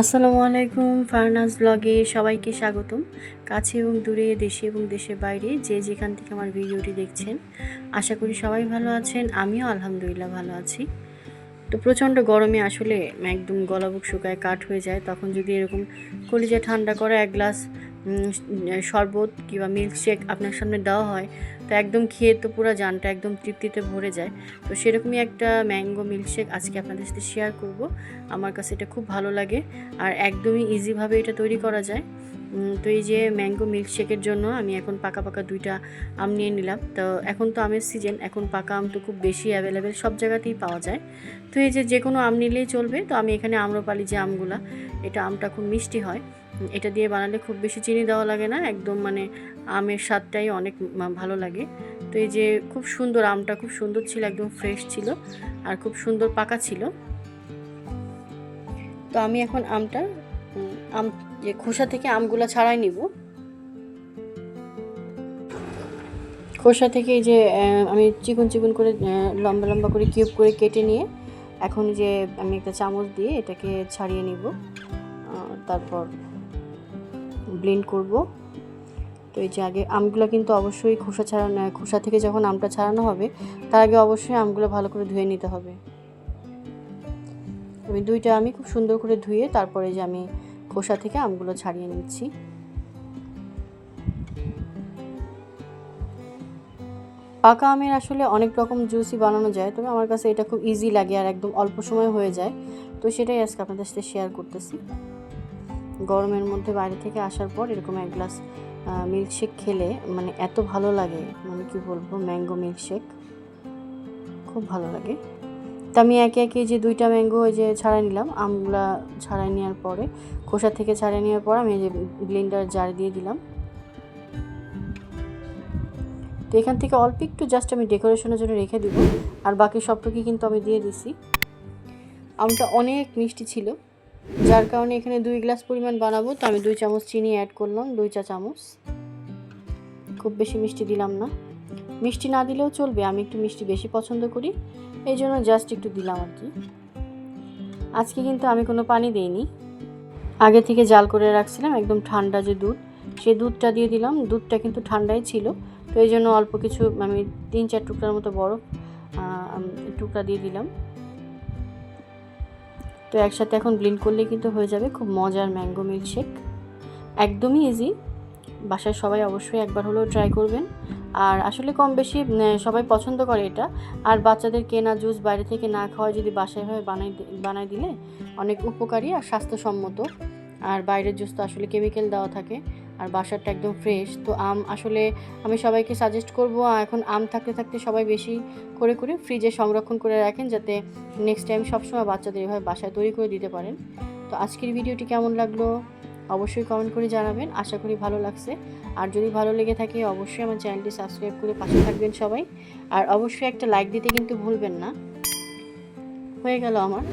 আসসালামু আলাইকুম ফারনাজ ব্লগে সবাইকে স্বাগতম। কাছে এবং দূরে দেশে এবং দেশের বাইরে যে যেখান থেকে আমার ভিডিওটি দেখছেন, আশা করি সবাই ভালো আছেন, আমিও আলহামদুলিল্লাহ ভালো আছি। তো প্রচণ্ড গরমে আসলে একদম গলাবুক শুকায়, কাঠ হয়ে যায়, তখন যদি এরকম কলিজা ঠান্ডা করে, এক গ্লাস শরবত কিংবা মিল্কশেক আপনার সামনে দেওয়া হয়, তো একদম খেয়ে তো পুরো জানটা একদম তৃপ্তিতে ভরে যায়। তো সেরকমই একটা ম্যাঙ্গো মিল্কশেক আজকে আপনাদের সাথে শেয়ার করব। আমার কাছে এটা খুব ভালো লাগে আর একদমই ইজিভাবে এটা তৈরি করা যায়। তো এই যে ম্যাঙ্গো মিল্কশেকের জন্য আমি এখন পাকা পাকা দুইটা আম নিয়ে নিলাম। তো এখন তো আমের সিজন এখন পাকা আম তো খুব বেশি অ্যাভেলেবেল সব জায়গাতেই পাওয়া যায়। তো এই যে যে কোনো আম নিলেই চলবে, তো আমি এখানে আম্রপালি যে আমগুলা, এটা আমটা খুব মিষ্টি হয়। এটা দিয়ে বানালে খুব বেশি চিনি দেওয়া লাগে না, একদম মানে আমের স্বাদটাই অনেক ভালো লাগে। তো এই যে খুব সুন্দর আমটা, খুব সুন্দর ছিল, একদম ফ্রেশ ছিল আর খুব সুন্দর পাকা ছিল। তো আমি এখন আমটা আম, যে খোসা থেকে আমগুলো ছাড়াই নিব। খোসা থেকে যে আমি চিকন চিকন করে লম্বা লম্বা করে কিউব করে কেটে নিয়ে এখন যে আমি একটা চামচ দিয়ে এটাকে ছাড়িয়ে নিব। তারপর ব্লেন্ড করব। তো এই যে আগে আমগুলো কিন্তু অবশ্যই খোসা ছাড়ানো খোসা থেকে যখন আমটা ছাড়ানো হবে, তার আগে অবশ্যই আমগুলো ভালো করে ধুয়ে নিতে হবে। আমি দুইটা আমি খুব সুন্দর করে ধুয়ে তারপরে যে আমি খোসা থেকে আমগুলো ছাড়িয়ে নিচ্ছি। পাকা আমের আসলে অনেক রকম জুসই বানানো যায়, তবে আমার কাছে এটা খুব ইজি লাগে আর একদম অল্প সময় হয়ে যায়। তো সেটাই আজকে আপনাদের সাথে শেয়ার করতেছি। গরমের মধ্যে বাইরে থেকে আসার পর এরকম এক গ্লাস মিল্কশেক খেলে মানে এত ভালো লাগে। মানে কি বলব? ম্যাঙ্গো মিল্কশেক খুব ভালো লাগে। তো আমি একে একে যে দুইটা ম্যাঙ্গো ওই যে ছাড়াই নিলাম, আমগুলা ছাড়াই নেওয়ার পরে, খোসা থেকে ছাড়াই নেওয়ার পর আমি যে ব্লেন্ডার জার দিয়ে দিলাম। তো এখান থেকে অল্প একটু জাস্ট আমি ডেকোরেশনের জন্য রেখে দিব। আর বাকি সবটুকুই কিন্তু আমি দিয়ে দিছি। আমটা অনেক মিষ্টি ছিল। যার কারণে এখানে দুই গ্লাস পরিমাণ বানাবো, তো আমি দুই চামচ চিনি অ্যাড করলাম, দুই চা চামচ। খুব বেশি মিষ্টি দিলাম না। মিষ্টি না দিলেও চলবে, আমি একটু মিষ্টি বেশি পছন্দ করি, এই জন্য জাস্ট একটু দিলাম আর কি। আজকে কিন্তু আমি কোনো পানি দিইনি। আগে থেকে জাল করে রাখছিলাম, একদম ঠান্ডা যে দুধ, সেই দুধটা দিয়ে দিলাম। দুধটা কিন্তু ঠান্ডাই ছিল, তো এই জন্য অল্প কিছু, আমি তিন চার টুকরার মতো বরফ টুকরা দিয়ে দিলাম। তো একসাথে এখন ব্লেন্ড করলে কিন্তু হয়ে যাবে খুব মজার ম্যাঙ্গো মিল্কশেক একদমই ইজি বাসায় সবাই অবশ্যই একবার হলেও ট্রাই করবেন। আর আসলে কম বেশি সবাই পছন্দ করে এটা। আর বাচ্চাদের কেনা জুস বাইরে থেকে না খাওয়া যদি বাসায় হয়ে বানাই বানাই দিলে অনেক উপকারী আর স্বাস্থ্যসম্মত। আর বাইরের জুস তো আসলে কেমিক্যাল দেওয়া থাকে। আর বাসারটা একদম ফ্রেশ তো আম আসলে আমি সবাইকে সাজেস্ট করব এখন আম থাকতে থাকতে সবাই বেশি করে করে ফ্রিজে সংরক্ষণ করে রাখেন যাতে নেক্সট টাইম সবসময় বাচ্চাদের এভাবে বাসায় তৈরি করে দিতে পারেন। তো আজকের ভিডিওটি কেমন লাগল অবশ্যই কমেন্ট করে জানাবেন। আশা করি ভালো লাগছে। আর যদি ভালো লেগে থাকে অবশ্যই আমার চ্যানেলটি সাবস্ক্রাইব করে পাশে থাকবেন সবাই। আর অবশ্যই একটা লাইক দিতে কিন্তু ভুলবেন না। হয়ে গেল আমার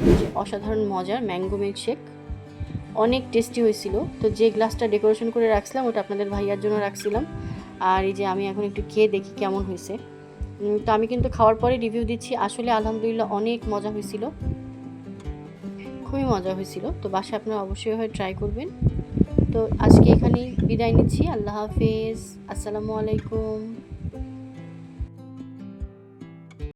অসাধারণ মজার ম্যাঙ্গো মিল্কশেক অনেক টেস্টি হয়েছিল। তো যে গ্লাসটা ডেকোরেশন করে রাখছিলাম, ওটা আপনাদের ভাইয়ার জন্য রাখছিলাম। আর এই যে আমি এখন একটু খেয়ে দেখি কেমন হয়েছে। তো আমি কিন্তু খাওয়ার পরে রিভিউ দিচ্ছি। আসলে আলহামদুলিল্লাহ অনেক মজা হয়েছিল। খুবই মজা হয়েছিল। তো বাসায় আপনারা অবশ্যই হয়ে ট্রাই করবেন। তো আজকে এখানেই বিদায় নিচ্ছি। আল্লাহ হাফেজ। আসসালামু আলাইকুম।